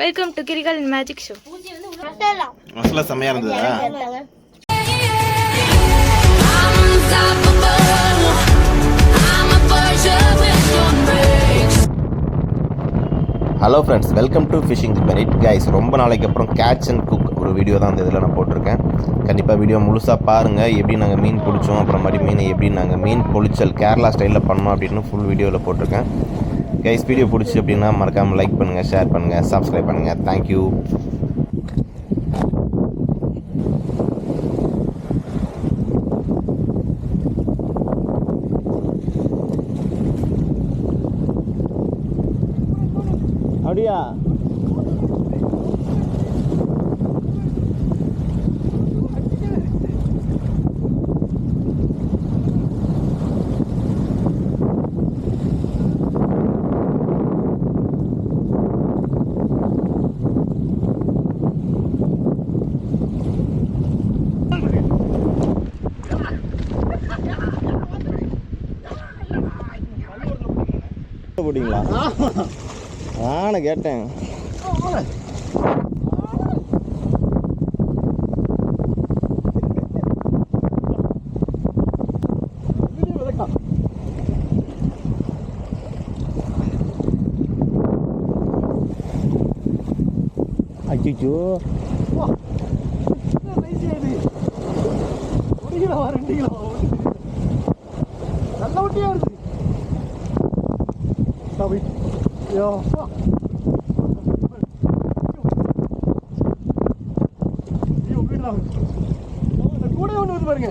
Welcome to கிரிகால் magic show masala செம்மையா இருந்ததா? Hello friends welcome to fishing the பெனிட் guys ரொம்ப நாளைக்கு அப்புறம் கேட்ச் அண்ட் குக் ஒரு வீடியோ தான் இந்த இதில் நான் போட்டிருக்கேன். கண்டிப்பாக வீடியோ முழுசாக பாருங்கள் எப்படி நாங்கள் மீன் பிடிச்சோம் அப்புறம் மாதிரி மீன் எப்படி நாங்கள் மீன் பொளிச்சல் கேரளா ஸ்டைலில் பண்ணோம் அப்படின்னு ஃபுல் வீடியோவில் போட்டிருக்கேன். கைஸ் வீடியோ பிடிச்சி அப்படின்னா மறக்காமல் லைக் பண்ணுங்கள் ஷேர் பண்ணுங்கள் சப்ஸ்கிரைப் பண்ணுங்கள் தேங்க்யூ அப்படியா? போட்டிங்களா? நானும் கேட்டேன். அச்சுச்சோ. அச்சிச்சோ நல்ல ஒட்டியா இருக்கு. தவி ஐயோ ஐயோ வீடுடா இந்த கூட ஒன்று வந்து பாருங்க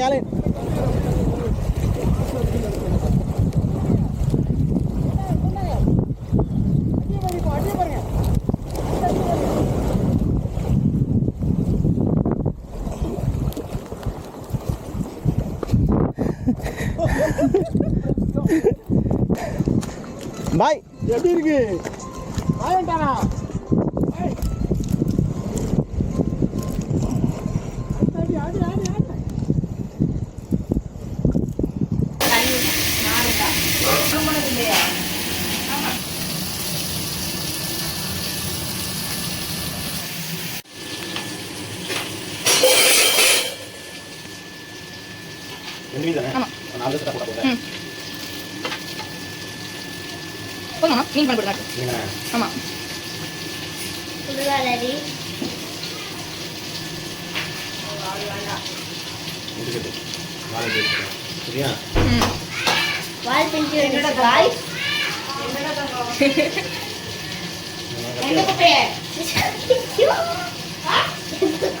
மச்சான் யாழை பாய் எப்படி இருக்கு ஆயண்டானா ஆடி போதுமா. மீன் பண்ண போடுங்க ஆமா. சுடுகாலரி சரியா? ம். வால் பிஞ்சு என்னோட வாய்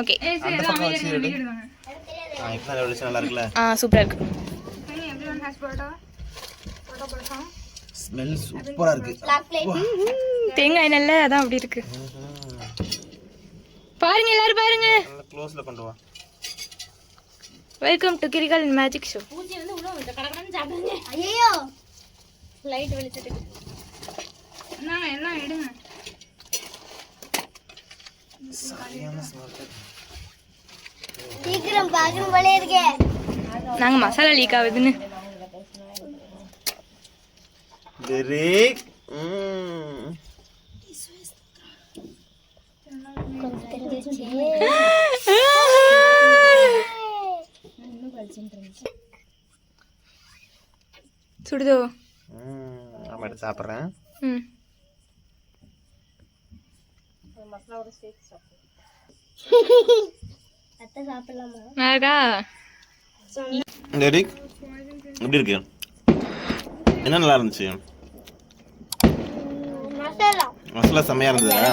ஓகே. அந்த பக்கம் வச்சு எடு ஆ இப்போ வெளிச்சம் நல்லா இருக்குல்ல? ஆ சூப்பராக இருக்கு. ஸ்மெல் சூப்பராக இருக்கு. பிளாக் பிளேட் தேங்காய் நல்ல அதான் அப்படி இருக்கு. பாருங்க எல்லாரும் பாருங்க. நல்லா க்ளோஸில் கொண்டு வா. வெல்கம் டு கிரிக்கல் மேஜிக் ஷோ பூச்சி வந்து உள்ள வந்து கடகடன்னு சாப்பிடுங்க. ஐயோ லைட் வெளிச்சத்துக்கு. என்னங்க எல்லாம் எடுங்க. சீக்கிரம் பார்க்கணும் போலே இருக்கே. நாங்க மசாலா லீக் ஆகுதுன்னு. டெரிக் சுடுதோ. ஆமாம் சாப்பிட்றேன். ம். எப்படி இருக்கு என்ன நல்லா இருந்துச்சு? மசாலா. மசாலா செம்மையாக இருந்ததா?